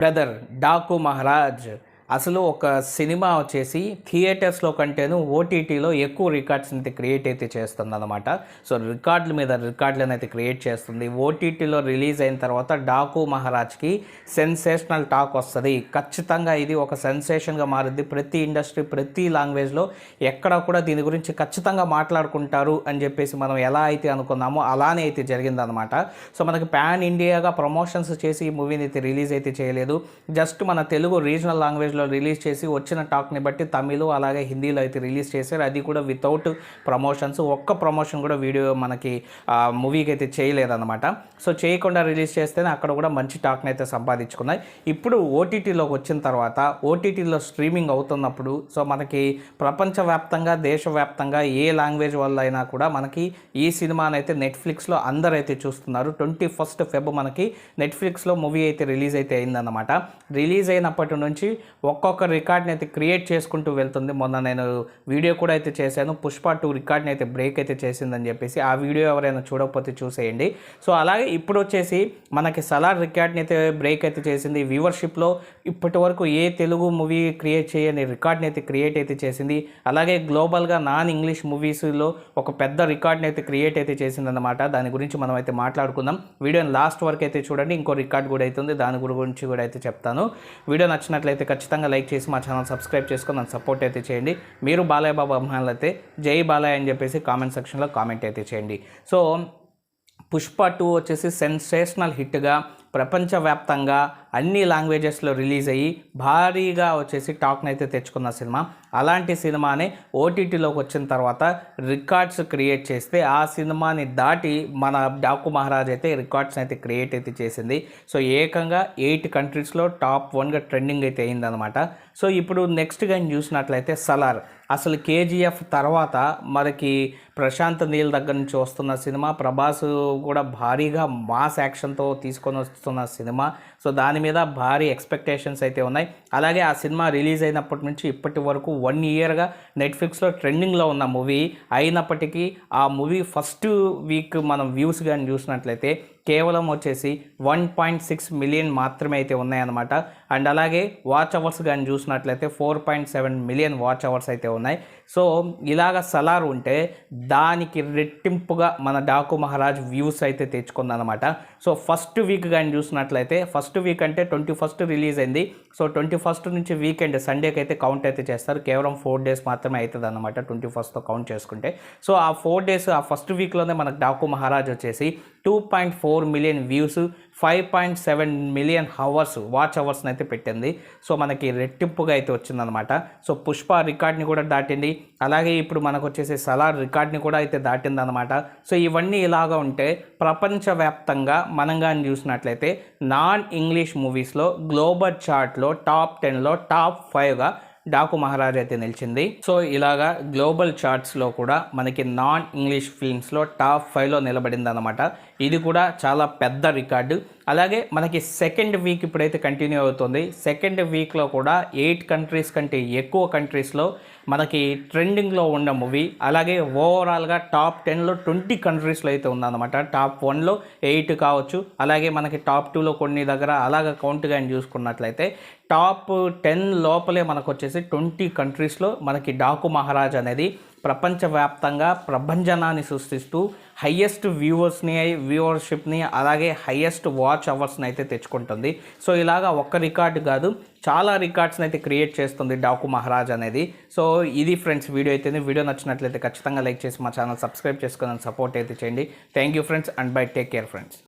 Brother Daaku Maharaj అసలు ఒక cinema వచ్చేసి థియేటర్స్లో కంటేను ఓటీటీలో ఎక్కువ రికార్డ్స్ అయితే క్రియేట్ అయితే చేస్తుంది అనమాట సో రికార్డుల మీద రికార్డులను అయితే క్రియేట్ చేస్తుంది. ఓటీటీలో రిలీజ్ అయిన తర్వాత డాకు మహారాజ్కి సెన్సేషనల్ టాక్ వస్తుంది. ఖచ్చితంగా ఇది ఒక సెన్సేషన్గా మారుద్ది. ప్రతి ఇండస్ట్రీ ప్రతి లాంగ్వేజ్లో ఎక్కడ కూడా దీని గురించి ఖచ్చితంగా మాట్లాడుకుంటారు అని చెప్పేసి మనం ఎలా అయితే అనుకున్నామో అలానే అయితే జరిగిందనమాట సో మనకి పాన్ ఇండియాగా ప్రమోషన్స్ చేసి ఈ మూవీని అయితే రిలీజ్ అయితే చేయలేదు. జస్ట్ మన తెలుగు రీజనల్ లాంగ్వేజ్లో రిలీజ్ చేసి వచ్చిన టాక్ని బట్టి తమిళ్ అలాగే హిందీలో అయితే రిలీజ్ చేశారు. అది కూడా వితౌట్ ప్రమోషన్స్ ఒక్క ప్రమోషన్ కూడా వీడియో మనకి మూవీకి అయితే చేయలేదన్నమాట. సో చేయకుండా రిలీజ్ చేస్తేనే అక్కడ కూడా మంచి టాక్ని అయితే సంపాదించుకున్నాయి. ఇప్పుడు ఓటీటీలోకి వచ్చిన తర్వాత ఓటీటీలో స్ట్రీమింగ్ అవుతున్నప్పుడు సో మనకి ప్రపంచవ్యాప్తంగా దేశవ్యాప్తంగా ఏ లాంగ్వేజ్ వల్ల అయినా కూడా మనకి ఈ సినిమాని అయితే నెట్ఫ్లిక్స్లో అందరూ అయితే చూస్తున్నారు. ట్వంటీ ఫస్ట్ ఫెబ్ మనకి నెట్ఫ్లిక్స్లో మూవీ అయితే రిలీజ్ అయితే అయిందన్నమాట. రిలీజ్ అయినప్పటి నుంచి ఒక్కొక్క రికార్డ్ని అయితే క్రియేట్ చేసుకుంటూ వెళ్తుంది. మొన్న నేను వీడియో కూడా అయితే చేశాను. పుష్ప టూ రికార్డ్ని అయితే బ్రేక్ అయితే చేసిందని చెప్పేసి ఆ వీడియో ఎవరైనా చూడకపోతే చూసేయండి. సో అలాగే ఇప్పుడు వచ్చేసి మనకి సలార్ రికార్డ్ని అయితే బ్రేక్ అయితే చేసింది. వ్యూవర్షిప్లో ఇప్పటి వరకు ఏ తెలుగు మూవీ క్రియేట్ చేయని రికార్డ్ని అయితే క్రియేట్ అయితే చేసింది. అలాగే గ్లోబల్గా నాన్ ఇంగ్లీష్ మూవీస్లో ఒక పెద్ద రికార్డ్ని అయితే క్రియేట్ అయితే చేసిందన్నమాట. దాని గురించి మనం అయితే మాట్లాడుకుందాం. వీడియోని లాస్ట్ వరకు అయితే చూడండి. ఇంకో రికార్డ్ కూడా అవుతుంది దాని గురించి కూడా అయితే చెప్తాను. వీడియో నచ్చినట్లయితే ఖచ్చితంగా లైక్ చేసి మా ఛానల్ సబ్స్క్రైబ్ చేసుకొని నన్ను సపోర్ట్ అయితే చేయండి. మీరు బాలయ్య బాబు అభిమానులు అయితే జై బాలయ్య అని చెప్పేసి కామెంట్ సెక్షన్లో కామెంట్ అయితే చేయండి. సో పుష్ప టూ వచ్చేసి సెన్సేషనల్ హిట్గా ప్రపంచవ్యాప్తంగా అన్ని లాంగ్వేజెస్లో రిలీజ్ అయ్యి భారీగా వచ్చేసి టాక్ని అయితే తెచ్చుకున్న సినిమా. అలాంటి సినిమాని ఓటీటీలోకి వచ్చిన తర్వాత రికార్డ్స్ క్రియేట్ చేస్తే ఆ సినిమాని దాటి మన డాకు మహారాజ్ అయితే రికార్డ్స్ అయితే క్రియేట్ అయితే చేసింది. సో ఏకంగా ఎయిట్ కంట్రీస్లో టాప్ వన్గా ట్రెండింగ్ అయితే అయిందనమాట సో ఇప్పుడు నెక్స్ట్ కానీ చూసినట్లయితే సలార్. అసలు కేజీఎఫ్ తర్వాత మనకి ప్రశాంత్ నీల్ దగ్గర నుంచి వస్తున్న సినిమా ప్రభాస్ కూడా భారీగా మాస్ యాక్షన్తో తీసుకొని వస్తున్న సినిమా. సో దాని మీద భారీ ఎక్స్పెక్టేషన్స్ అయితే ఉన్నాయి. అలాగే ఆ సినిమా రిలీజ్ అయినప్పటి నుంచి ఇప్పటి వరకు వన్ ఇయర్గా నెట్ఫ్లిక్స్లో ట్రెండింగ్లో ఉన్న మూవీ అయినప్పటికీ ఆ మూవీ ఫస్ట్ వీక్ మనం వ్యూస్ కానీ చూసినట్లయితే కేవలం వచ్చేసి వన్ పాయింట్ సిక్స్ మిలియన్ మాత్రమే అయితే ఉన్నాయన్నమాట. అండ్ అలాగే వాచ్ అవర్స్ కానీ చూసినట్లయితే four point seven million watch hours అయితే ఉన్నాయి. సో ఇలాగ సలార్ ఉంటే దానికి రెట్టింపుగా మన డాకు మహారాజ్ వ్యూస్ అయితే తెచ్చుకుందనమాట సో ఫస్ట్ వీక్ కానీ చూసినట్లయితే ఫస్ట్ వీక్ అంటే ట్వంటీ ఫస్ట్ రిలీజ్ అయింది. సో ట్వంటీ ఫస్ట్ నుంచి వీకెండ్ సండేకి అయితే కౌంట్ అయితే చేస్తారు. కేవలం ఫోర్ డేస్ మాత్రమే అవుతుంది అనమాట ట్వంటీ ఫస్ట్తో కౌంట్ చేసుకుంటే. సో ఆ ఫోర్ డేస్ ఆ ఫస్ట్ వీక్లోనే మనకు డాకు మహారాజ్ వచ్చేసి two point four four million views five point seven million hours watch అవర్స్ని అయితే పెట్టింది. సో మనకి రెట్టింపుగా అయితే వచ్చిందనమాట సో పుష్ప రికార్డ్ని కూడా దాటింది. అలాగే ఇప్పుడు మనకు వచ్చేసి సలార్ రికార్డ్ని కూడా అయితే దాటింది అనమాట సో ఇవన్నీ ఇలాగా ఉంటే ప్రపంచవ్యాప్తంగా మనం కానీ చూసినట్లయితే నాన్ ఇంగ్లీష్ మూవీస్లో గ్లోబల్ చార్ట్లో టాప్ టెన్లో టాప్ ఫైవ్గా డాకు మహారాజ్ అయితే నిలిచింది. సో ఇలాగా గ్లోబల్ చార్ట్స్లో కూడా మనకి నాన్ ఇంగ్లీష్ ఫిల్మ్స్లో టాప్ ఫైవ్లో నిలబడింది అనమాట ఇది కూడా చాలా పెద్ద రికార్డు. అలాగే మనకి సెకండ్ వీక్ ఇప్పుడైతే కంటిన్యూ అవుతుంది. సెకండ్ వీక్లో కూడా ఎయిట్ కంట్రీస్ కంటే ఎక్కువ కంట్రీస్లో మనకి ట్రెండింగ్లో ఉన్న మూవీ అలాగే ఓవరాల్గా టాప్ టెన్లో ట్వంటీ కంట్రీస్లో అయితే ఉందన్నమాట. టాప్ వన్లో ఎయిట్ కావచ్చు. అలాగే మనకి టాప్ టూలో కొన్ని దగ్గర అలాగ కౌంట్ కానీ చూసుకున్నట్లయితే టాప్ టెన్ లోపలే మనకు వచ్చేసి ట్వంటీ కంట్రీస్లో మనకి డాకు మహారాజ్ అనేది ప్రపంచవ్యాప్తంగా ప్రభంజనాన్ని సృష్టిస్తూ హయ్యెస్ట్ వ్యూవర్స్ని వ్యూవర్షిప్ని అలాగే హయ్యెస్ట్ వాచ్ అవర్స్ని అయితే తెచ్చుకుంటుంది. సో ఇలాగా ఒక్క రికార్డు కాదు చాలా రికార్డ్స్ని అయితే క్రియేట్ చేస్తుంది డాకు మహారాజ్ అనేది. సో ఇది ఫ్రెండ్స్ వీడియో అయితే వీడియో నచ్చినట్లయితే ఖచ్చితంగా లైక్ చేసి మా ఛానల్ సబ్స్క్రైబ్ చేసుకుని సపోర్ట్ అయితే చేయండి. Thank you friends and bye. Take care friends.